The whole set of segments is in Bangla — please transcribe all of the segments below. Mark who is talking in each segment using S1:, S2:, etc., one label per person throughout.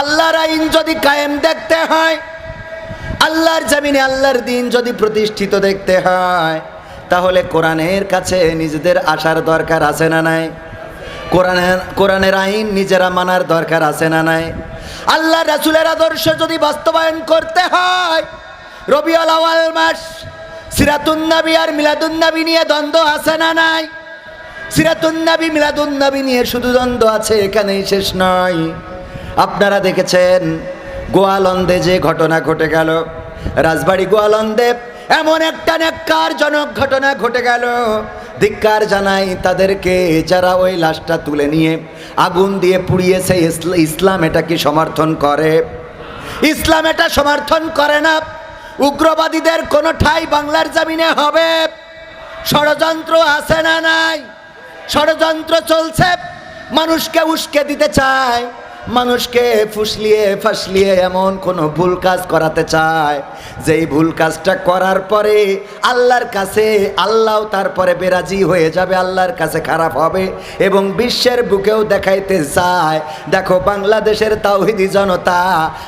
S1: আল্লাহর আইন যদি কায়েম দেখতে হয়, আল্লাহর জমিনে আল্লাহর দিন যদি প্রতিষ্ঠিত দেখতে হয়, তাহলে কোরআনের কাছে নিজেদের আসার দরকার আছে না নাই? কোরআনের কোরআনের আইন নিজেরা মানার দরকার আছে না নাই? আল্লাহ রাসুলের আদর্শ যদি বাস্তবায়ন করতে হয়, রবিউল আওয়াল মাস সিরাতুন্নাবি আর মিলাদুন্নাবি নিয়ে দ্বন্দ্ব আছে না নাই? সিরাতুন্নাবি মিলাদুন্নাবি নিয়ে শুধু দ্বন্দ্ব আছে, এখানেই শেষ নয়। আপনারা দেখেছেন গোয়ালন্দে যে ঘটনা ঘটে গেল। রাজবাড়ি গোয়ালন্দে এমন একটা ন্যাক্কারজনক ঘটনা ঘটে গেল। ধিক্কার জানাই তাদেরকে যারা ওই লাশটা তুলে নিয়ে আগুন দিয়ে পুড়িয়েছে ইসলা- ইসলাম এটা কি সমর্থন করে। ইসলাম এটা সমর্থন করে না। উগ্রবাদীদের কোনো ঠাই বাংলার জামিনে হবে। ষড়যন্ত্র আছে না নাই? ষড়যন্ত্র চলছে। মানুষকে উস্কে দিতে চায়। মানুষকে ফুসলিয়ে ফাসলিয়ে এমন কোনো ভুল কাজ করাতে চায়। যেই ভুল কাজটা করার পরে আল্লাহর কাছে, আল্লাহ তারপরে বেরাজি হয়ে যাবে, আল্লাহর কাছে খারাপ হবে এবং বিশ্বের বুকেও দেখাইতে চায়। দেখো, বাংলাদেশের তাওহিদি জনতা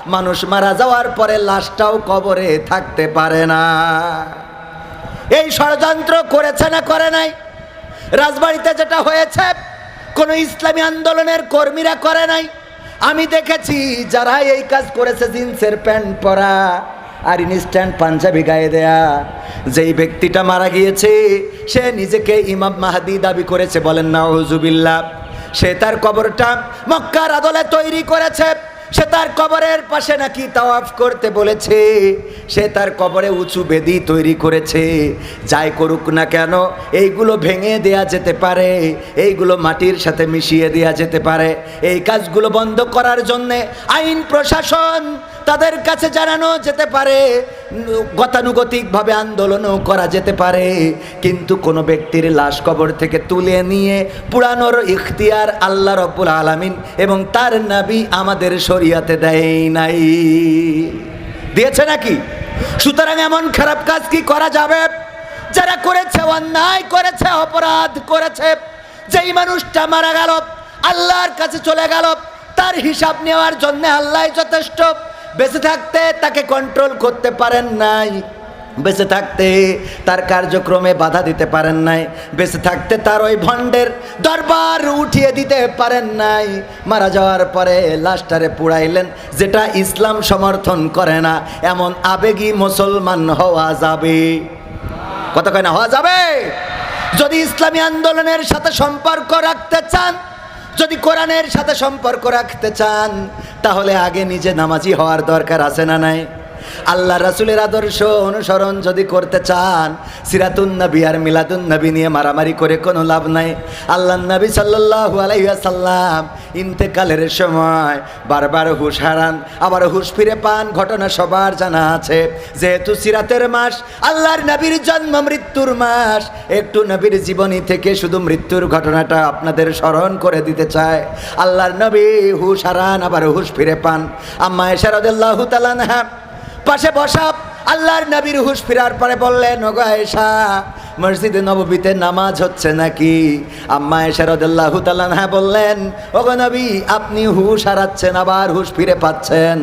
S1: মানুষ মারা যাওয়ার পরে লাশটাও কবরে থাকতে পারে না। এই ষড়যন্ত্র করেছে না করে নাই? রাজবাড়িতে যেটা হয়েছে, কোনো ইসলামী আন্দোলনের কর্মীরা করে নাই? আমি দেখেছি যারা এই কাজ করেছে জিন্সের প্যান্ট পরা আর ইনস্ট্যান্ট পাঞ্জাবি গায়ে দেয়া। যেই ব্যক্তিটা মারা গিয়েছে, সে নিজেকে ইমাম মাহাদি দাবি করেছে, বলেন না হুজুবিল্লা সে তার কবরটা মক্কার আদলে তৈরি করেছে। সে তার কবরের পাশে নাকি তাওয়াফ করতে বলেছে। সে তার কবরে উঁচু বেদি তৈরি করেছে। যাই করুক না কেন, এইগুলো ভেঙে দেয়া যেতে পারে, এইগুলো মাটির সাথে মিশিয়ে দেয়া যেতে পারে। এই কাজগুলো বন্ধ করার জন্যে আইন প্রশাসন তাদের কাছে জানানো যেতে পারে, গতানুগতিকভাবে আন্দোলনও করা যেতে পারে, কিন্তু কোনো ব্যক্তির লাশ কবর থেকে তুলে নিয়ে পুরানোর ইখতিয়ার আল্লাহ রব্বুল আলামিন এবং তার নাবি আমাদের শরিয়াতে দেয় নাই। দিয়েছে নাকি? সুতরাং এমন খারাপ কাজ কি করা যাবে? যারা করেছে অন্যায় করেছে, অপরাধ করেছে, যেই মানুষটা মারা গেল, আল্লাহর কাছে চলে গেল, তার হিসাব নেওয়ার জন্য আল্লাহ যথেষ্ট। বেঁচে থাকতে তাকে কন্ট্রোল করতে পারেন নাই। বেঁচে থাকতে তার কার্যক্রমে বাধা দিতে পারেন নাই। বেঁচে থাকতে তার ওই ভণ্ডের দরবার উঠিয়ে দিতে পারেন নাই। মারা যাওয়ার পরে লাস্টারে পুড়াইলেন, যেটা ইসলাম সমর্থন করে না। এমন আবেগী মুসলমান হওয়া যাবে। কত কয় না, হওয়া যাবে? যদি ইসলামী আন্দোলনের সাথে সম্পর্ক রাখতে চান যদি কোরআনের সাথে সম্পর্ক রাখতে চান, তাহলে আগে নিজে নামাজি হওয়ার দরকার আছে না নাই? আল্লাহ রাসুলের আদর্শ অনুসরণ যদি করতে চান, সিরাতুন নবী আর মিলাদুন নবী নিয়ে মারামারি করে কোনো লাভ নাই। আল্লাহ নবী সাল্লাল্লাহু আলাইসাল্লাম ইন্তেকালের সময় বারবার হুশ হারান, আবার হুশ ফিরে পান, ঘটনা সবার জানা আছে। যেহেতু সিরাতের মাস, আল্লাহর নবীর জন্ম মৃত্যুর মাস, একটু নবীর জীবনী থেকে শুধু মৃত্যুর ঘটনাটা আপনাদের স্মরণ করে দিতে চায়। আল্লাহর নবী হুশ হারান, আবার হুশ ফিরে পান। আম্মা এশারদুল্লাহ তালানহা পাশে বসা, আল্লাহর নবীর হুশ ফিরার পরে বললেন, ওগো মসজিদে নববীতে নামাজ হচ্ছে নাকি? আম্মা এশারদুল্লাহ তালানহা বললেন, ওগো নবী, আপনি হুশ হারাচ্ছেন, আবার হুশ ফিরে পাচ্ছেন।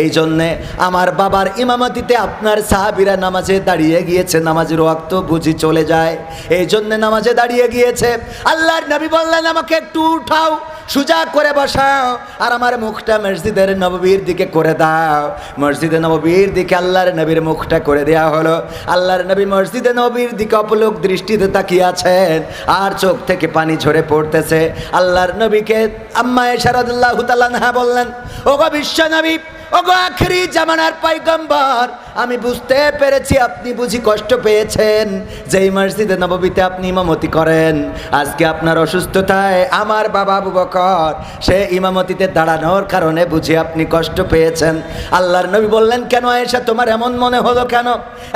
S1: এই জন্যে আমার বাবার ইমামতিতে আপনার সাহাবিরা নামাজে দাঁড়িয়ে গিয়েছে, নামাজের ওয়াক্ত বুঝি চলে যায়। এই জন্যে নামাজে দাঁড়িয়ে গিয়েছে। আল্লাহর নবী বললেন, আমাকে একটু উঠাও সুজা করে বসাও আর আমার মুখটা মসজিদের নববীর দিকে করে দাও। মসজিদে নববীর দিকে আল্লাহর নবীর মুখটা করে দেওয়া হলো। আল্লাহর নবী মসজিদে নবীর দিকে অপলোক দৃষ্টিতে তাকিয়ে আছেন আর চোখ থেকে পানি ঝরে পড়তেছে। আল্লাহর নবীকে আম্মা এশারদুল্লাহ তালানহা বললেন, ওগো বিশ্ব নবী ওগো আখরি জামানার পাইগম্বর, আমি বুঝতে পেরেছি আপনি বুঝি কষ্ট পেয়েছেন। যেই মসজিদে নববীতে আপনি ইমামতি করেন, আজকে আপনার অসুস্থতায় আমার বাবা আবু বকর, সে ইমামতিতে দাঁড়ানোর কারণে বুঝি আপনি কষ্ট পেয়েছেন। আল্লাহর নবী বললেন, কেন এসে তোমার এমন মনে হলো কেন?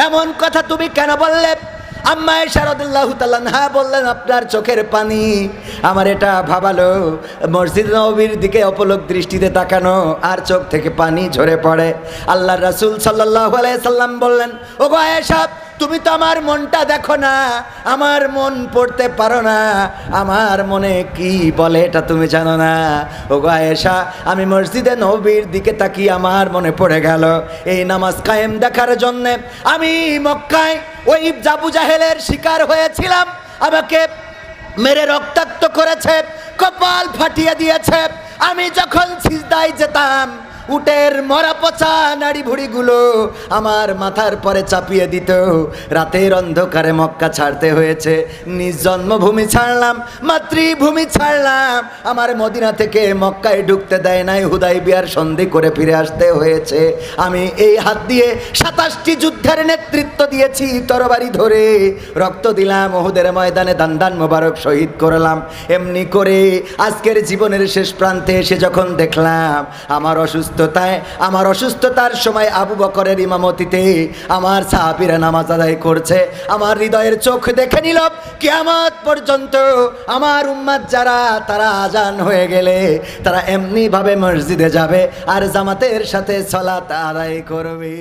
S1: এমন কথা তুমি কেন বললে? আম্মা শারদুল্লাহ তাল্লাহা বললেন, আপনার চোখের পানি আমার এটা ভাবালো। মসজিদ নবীর দিকে অপলোক দৃষ্টিতে তাকানো আর চোখ থেকে পানি ঝরে পড়ে। আল্লাহ রাসুল সাল্লাহ সাল্লাম বললেন ও গো আয়েশা তুমি তো আমার মনটা দেখো না, আমার মন পড়তে পারো না, আমার মনে কি বলে এটা তুমি জানো না। ও গো আয়েশা, আমি মসজিদে নবীর দিকে তাকি আমার মনে পড়ে গেল, এই নামাজ কায়েম দেখার জন্যে আমি মক্কায় ওই জাবু জাহেলের শিকার হয়েছিলাম, আমাকে মেরে রক্তাক্ত করেছে, কপাল ফাটিয়ে দিয়েছে। আমি যখন সিজদায় যেতাম উটের মরা পচা নাড়ি ভুড়িগুলো আমার মাথার পরে চাপিয়ে দিত। রাতের অন্ধকারে মক্কা ছাড়তে হয়েছে। নিজ জন্মভূমি ছাড়লাম, মাতৃভূমি ছাড়লাম। আমার মদিনা থেকে মক্কায় ঢুকতে দেয় নাই, হুদাই বিয়ার সন্ধি করে ফিরে আসতে হয়েছে। আমি এই হাত দিয়ে সাতাশটি যুদ্ধের নেতৃত্ব দিয়েছি তরবারি ধরে। রক্ত দিলাম, ওহুদের ময়দানে দান দান মোবারক শহীদ করলাম। এমনি করে আজকের জীবনের শেষ প্রান্তে এসে যখন দেখলাম, আমার অসুস্থতায়, আমার অসুস্থতার সময় আবু বকরের ইমামতিতে আমার সাহাবিরা নামাজ আদায় করছে। আমার হৃদয়ের চোখ দেখে নিল, কেয়ামত পর্যন্ত আমার উম্মাদ যারা, তারা আজান হয়ে গেলে তারা এমনিভাবে মসজিদে যাবে আর জামাতের সাথে সলাত আদায় করবে।